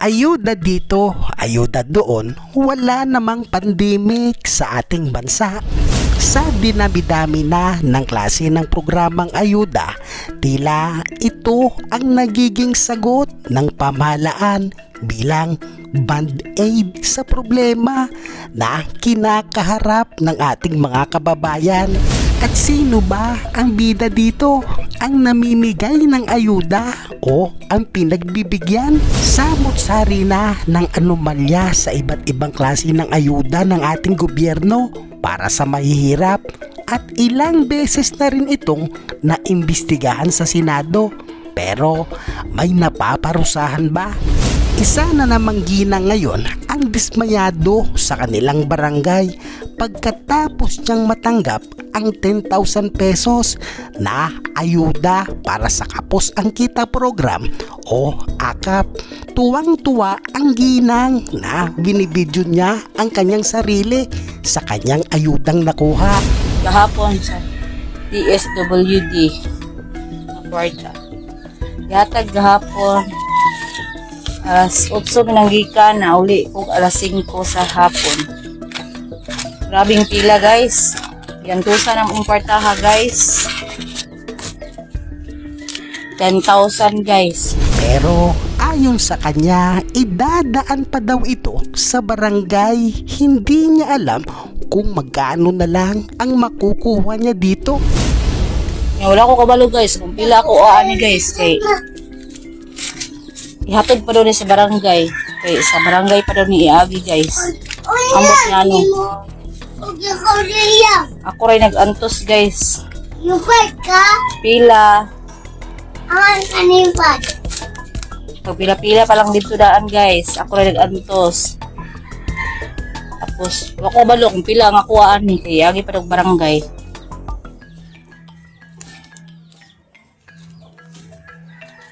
Ayuda dito, ayuda doon, wala namang pandemic sa ating bansa. Sa dinami-dami na ng klase ng programang ayuda, tila ito ang nagiging sagot ng pamahalaan bilang band-aid sa problema na kinakaharap ng ating mga kababayan. At sino ba ang bida dito? Ang namimigay ng ayuda o ang pinagbibigyan? Samot-sari na ng anomalya sa iba't ibang klase ng ayuda ng ating gobyerno para sa mahihirap at ilang beses na rin itong naimbestigahan sa Senado. Pero may napaparusahan ba? Isa na namang ginang ngayon ang dismayado sa kanilang barangay pagkatapos niyang matanggap ang 10,000 pesos na ayuda para sa kapos ang kita program o akap. Tuwang-tuwa ang ginang na binibidyo niya ang kanyang sarili sa kanyang ayudang nakuha. kahapon sa DSWD na kwarta. Yatag gahapon alas 8 minanggikan na uli kung alas 5 sa hapon. Grabing pila guys. Yan tusa ng mong kwartaha guys. 10,000 guys. Pero ayon sa kanya, idadaan pa daw ito sa barangay. Hindi niya alam kung magkano na lang ang makukuha niya dito. Wala ko kabalo guys. Kung pila ako aani guys. Kay ihatod pa doon sa barangay. Kay sa barangay pa doon ni Iagi guys. Ambot nga no. Ako rin nag-antos guys. Yupat ka? Pila. Ang kanipat. Pag pila-pila pa lang dito daan guys. Ako rin nag-antos. Tapos, wala ko balo kung pila ang akuhaan ni. Kaya agi pa barangay.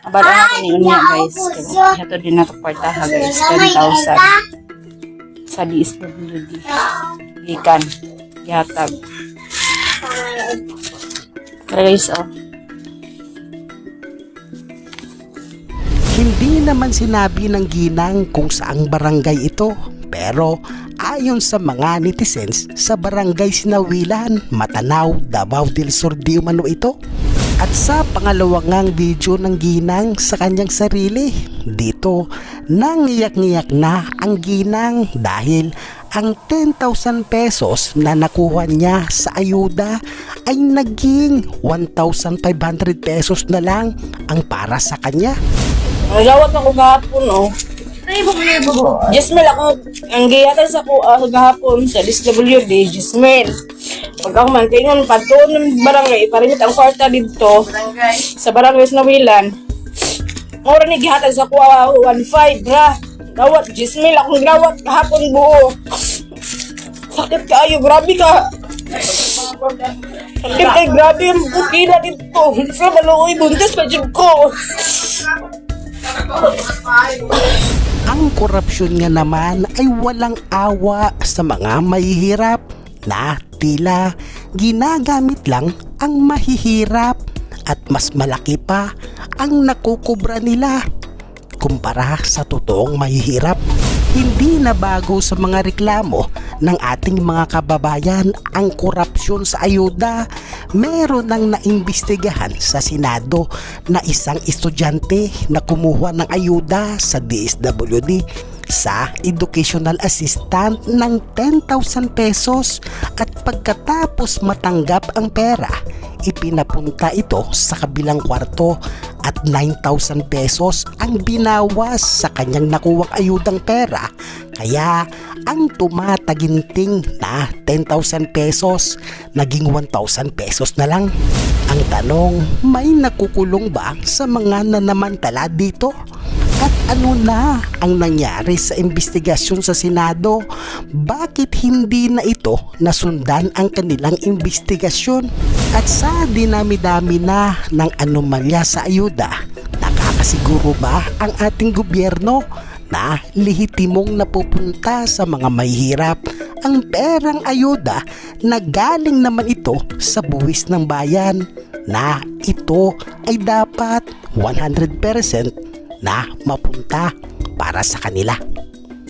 Abala natin ni Unya guys. Kaya ihatod din nato kwartaha guys. 10,000 sa DSWD. Ikan. Ihatag. Tara guys, oh. Hindi naman sinabi ng ginang kung saang barangay ito. Pero ayon sa mga netizens sa barangay Sinawilan, Matanaw, Davao del Sur di umano ito. At sa pangalawang video ng ginang sa kanyang sarili, dito nangiyak-ngiyak na ang ginang dahil ang 10,000 pesos na nakuha niya sa ayuda ay naging 1,500 pesos na lang ang para sa kanya. Nagawat ako gahapon, oh. Jasmine, ako, ang gayatan sa ko uh, gahapon sa DSWD, Jasmine. Pag ako man, tingnan, patuon ng barangay, parimit ang kwarta dito, sa barangay sa Nawilan. Mura ni gihatan sa kuha, 1.5, ra. Gawat, Jasmine, akong gawat kahapon buo. Sakit kaayo, grabe ka. Sakit kay grabe yung bukila dito. Sa maluoy, buntis pa dyan ko. Ang korupsyon nga naman ay walang awa sa mga mahihirap na tila ginagamit lang ang mahihirap at mas malaki pa ang nakukubra nila kumpara sa totoong mahihirap. Hindi na bago sa mga reklamo ng ating mga kababayan ang korupsyon sa ayuda. Meron nang naimbestigahan sa Senado na isang estudyante na kumuha ng ayuda sa DSWD sa educational assistant ng 10,000 pesos at pagkatapos matanggap ang pera, ipinapunta ito sa kabilang kwarto at 9,000 pesos ang binawas sa kanyang nakuwang ayudang pera. Kaya ang tumataginting na 10,000 pesos naging 1,000 pesos na lang. Ang tanong, may nakukulong ba sa mga nanamantala dito? At ano na ang nangyari sa investigasyon sa Senado? Bakit hindi na ito nasundan ang kanilang investigasyon? At sa dinami-dami na ng anomalya sa ayuda, nakakasiguro ba ang ating gobyerno na lehitimong napupunta sa mga mahihirap ang perang ayuda na galing naman ito sa buwis ng bayan na ito ay dapat 100% na mapunta para sa kanila.